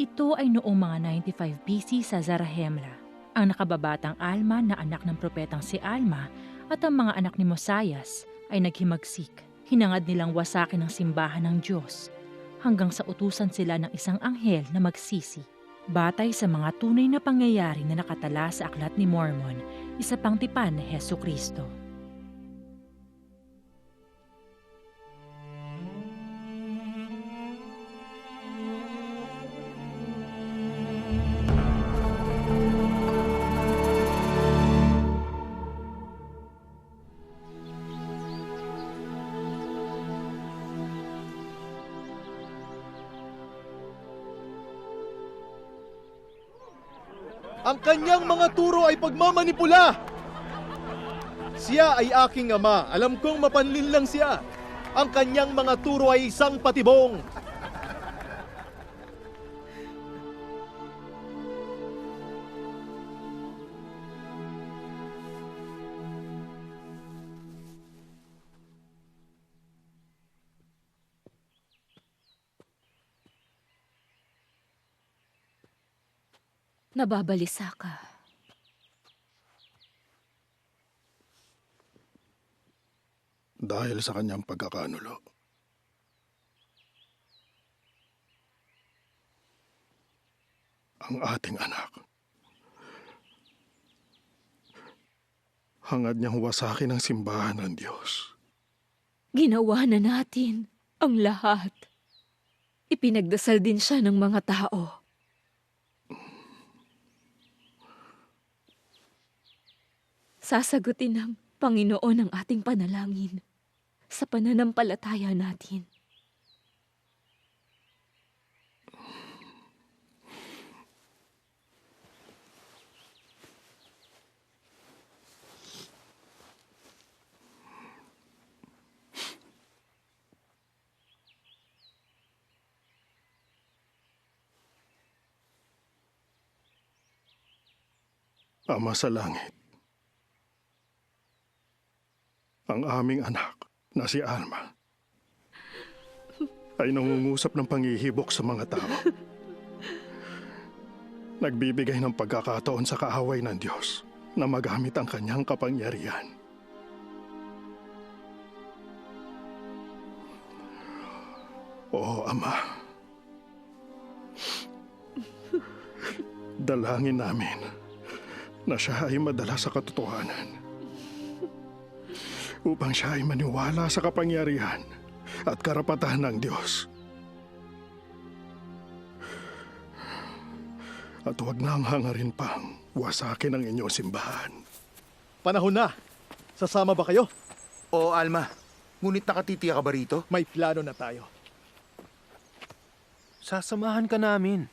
Ito ay noong mga 95 BC sa Zarahemla. Ang nakababatang Alma na anak ng propetang si Alma at ang mga anak ni Mosias ay naghimagsik. Hinangad nilang wasakin ang simbahan ng Diyos hanggang sa utusan sila ng isang anghel na magsisi. Batay sa mga tunay na pangyayari na nakatala sa Aklat ni Mormon, isa pang tipan ni Heso Kristo. Ang kanyang mga turo ay pagmamanipula. Siya ay aking ama. Alam kong mapanlin lang siya. Ang kanyang mga turo ay isang patibong. Nababalisa ka. dahil sa kanyang pagkakanulo. Ang ating anak. Hangad niyang wasakin ang simbahan ng Diyos. Ginawa na natin ang lahat. Ipinagdasal din siya ng mga tao. Sasagutin ng Panginoon ang ating panalangin sa pananampalataya natin. Ama sa langit. Ang aming anak na si Alma ay nangungusap ng pangihibok sa mga tao. Nagbibigay ng pagkakataon sa kaaway ng Diyos na magamit ang kanyang kapangyarihan. Oo, Ama. Dalangin namin na siya ay madala sa katotohanan upang siya ay maniwala sa kapangyarihan at karapatan ng Diyos. At huwag nang hangarin pang wasakin ang inyong simbahan. Panahon na. Sasama ba kayo? Oo, Alma. Ngunit nakatitiya ka ba rito? May plano na tayo. Sasamahan ka namin.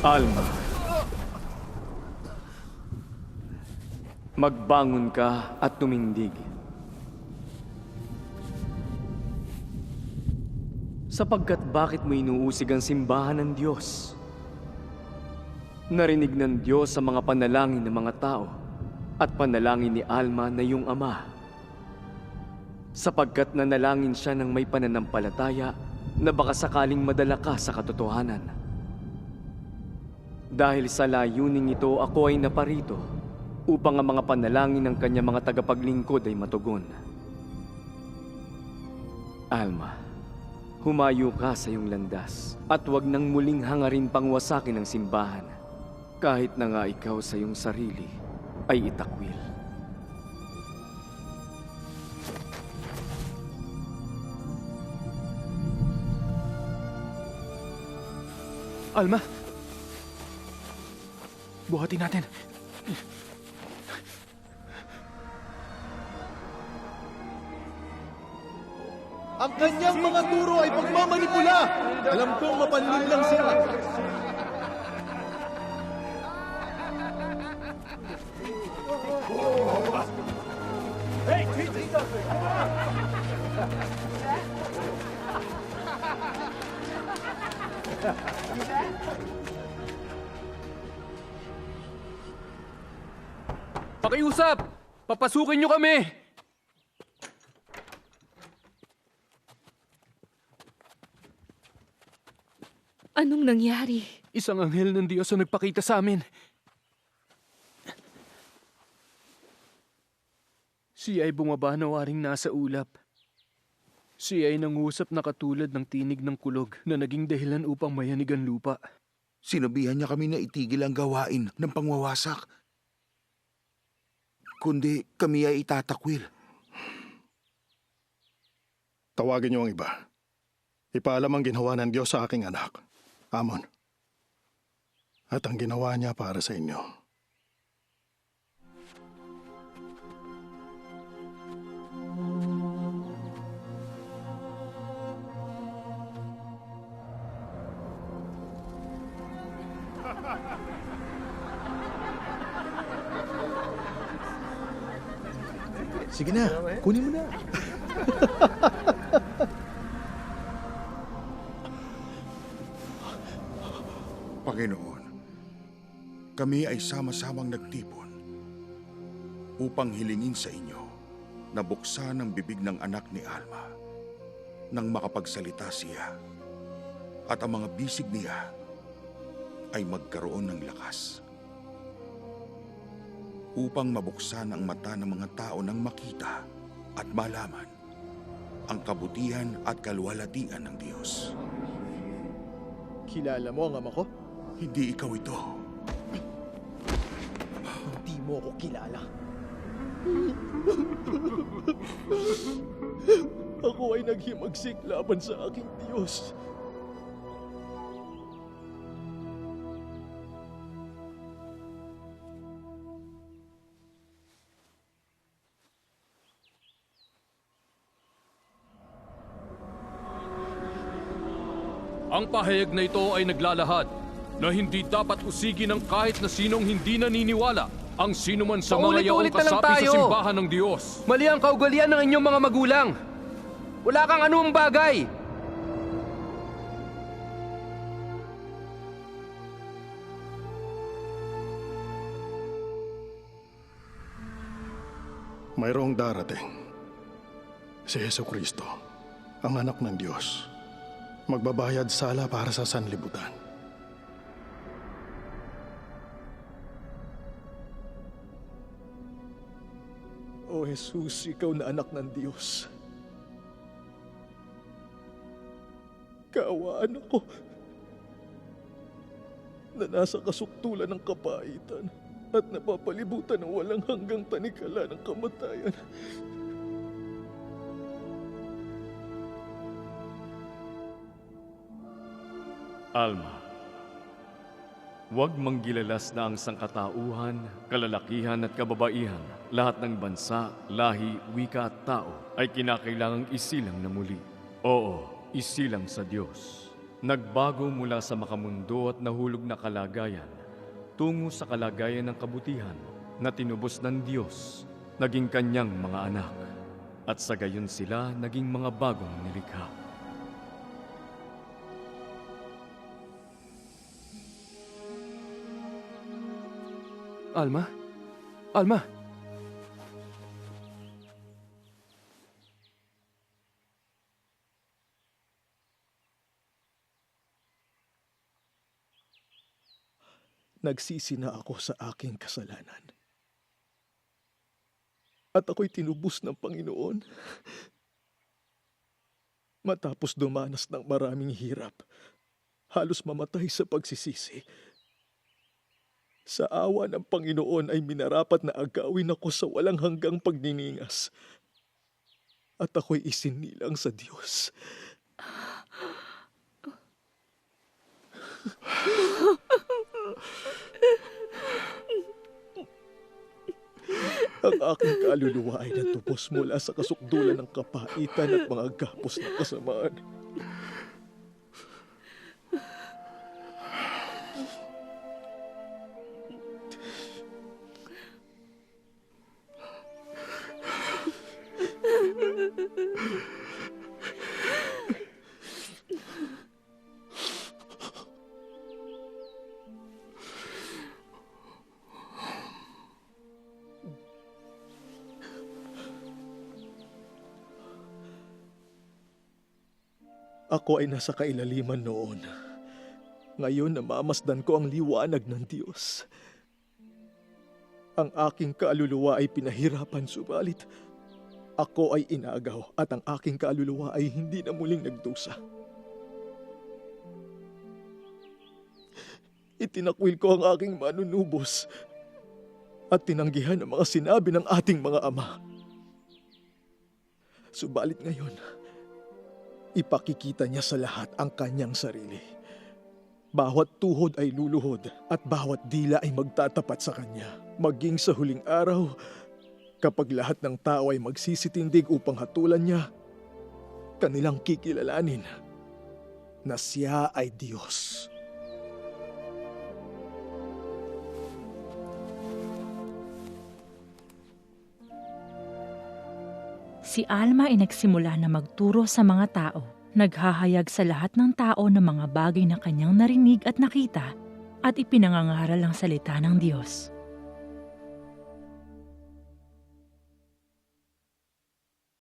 Alma. Magbangon ka at tumindig. Sapagkat bakit mo inuusig ang simbahan ng Diyos? Narinig ng Diyos sa mga panalangin ng mga tao at panalangin ni Alma na iyong ama. Sapagkat nanalangin siya ng may pananampalataya na baka sakaling madala ka sa katotohanan. Dahil sa layuning ito, ako ay naparito upang ang mga panalangin ng kanya mga tagapaglingkod ay matugon. Alma, humayo ka sa iyong landas at huwag nang muling hangarin pang wasakin ang simbahan kahit na nga ikaw sa iyong sarili ay itakwil. Alma! Buhatin natin. Ang kanyang mga turo ay pagmamanipula. Alam kong mapanlin lang sila. Hey, teach me something! Pakiusap! Papasukin nyo kami! Anong nangyari? Isang anghel ng Diyos ang nagpakita sa amin. Siya ay bumaba na waring nasa ulap. Siya ay nangusap na katulad ng tinig ng kulog na naging dahilan upang mayanig ang lupa. Sinabihan niya kami na itigil ang gawain ng pangwawasak. Kundi kami ay itatakwil. Tawagin niyo ang iba. Ipaalam ang ginawa ng Diyos sa aking anak, Amon. At ang ginawa niya para sa inyo. Sige na, kunin mo na. Panginoon, kami ay sama-samang nagtipon upang hilingin sa inyo na buksan ang bibig ng anak ni Alma nang makapagsalita siya at ang mga bisig niya ay magkaroon ng lakas upang mabuksan ang mata ng mga tao nang makita at malaman ang kabutihan at kalwalatian ng Diyos. Kilala mo ang ama ko? Hindi ikaw ito. Hindi mo ako kilala. ako ay naghimagsik laban sa aking Diyos. Ang pahayag na ito ay naglalahad na hindi dapat usigin ng kahit na sinong hindi naniniwala ang sino man sa mga yaong kasapi sa simbahan ng Diyos. Mali ang kaugalian ng inyong mga magulang. Wala kang anumang bagay. Mayroong darating. Si Yeso Kristo, ang anak ng Diyos. Magbabayad sala para sa sanlibutan. O Jesus, ikaw na anak ng Diyos. Kaawaan ako na nasa kasuktulan ng kapaitan at napapalibutan ng walang hanggang tanikala ng kamatayan. Alma, huwag manggilalas na ang sangkatauhan, kalalakihan at kababaihan, lahat ng bansa, lahi, wika at tao ay kinakailangang isilang na muli. Oo, isilang sa Diyos. Nagbago mula sa makamundo at nahulog na kalagayan tungo sa kalagayan ng kabutihan na tinubos ng Diyos, naging kanyang mga anak. At sa gayon sila naging mga bagong nilikha. Alma? Alma? Nagsisi na ako sa aking kasalanan. At ako'y tinubos ng Panginoon. Matapos dumanas ng maraming hirap, halos mamatay sa pagsisisi. Sa awa ng Panginoon ay minarapat na agawin ako sa walang hanggang pagniningas. At ako'y isinilang sa Diyos. Ang aking kaluluwa ay natubos mula sa kasukdulan ng kapaitan at mga gapos ng kasamaan. Ako ay nasa kailaliman noon. Ngayon namamasdan ko ang liwanag ng Diyos. Ang aking kaluluwa ay pinahirapan subalit ako ay inagaw at ang aking kaluluwa ay hindi na muling nagdusa. Itinakwil ko ang aking manunubos at tinanggihan ang mga sinabi ng ating mga ama. Subalit ngayon, ipakikita niya sa lahat ang kanyang sarili. Bawat tuhod ay luluhod at bawat dila ay magtatapat sa kanya. Maging sa huling araw, kapag lahat ng tao ay magsisitindig upang hatulan niya, kanilang kikilalanin na siya ay Diyos. Si Alma ay nagsimula na magturo sa mga tao. Naghahayag sa lahat ng tao ng mga bagay na kanyang narinig at nakita at ipinangangaral ang salita ng Diyos.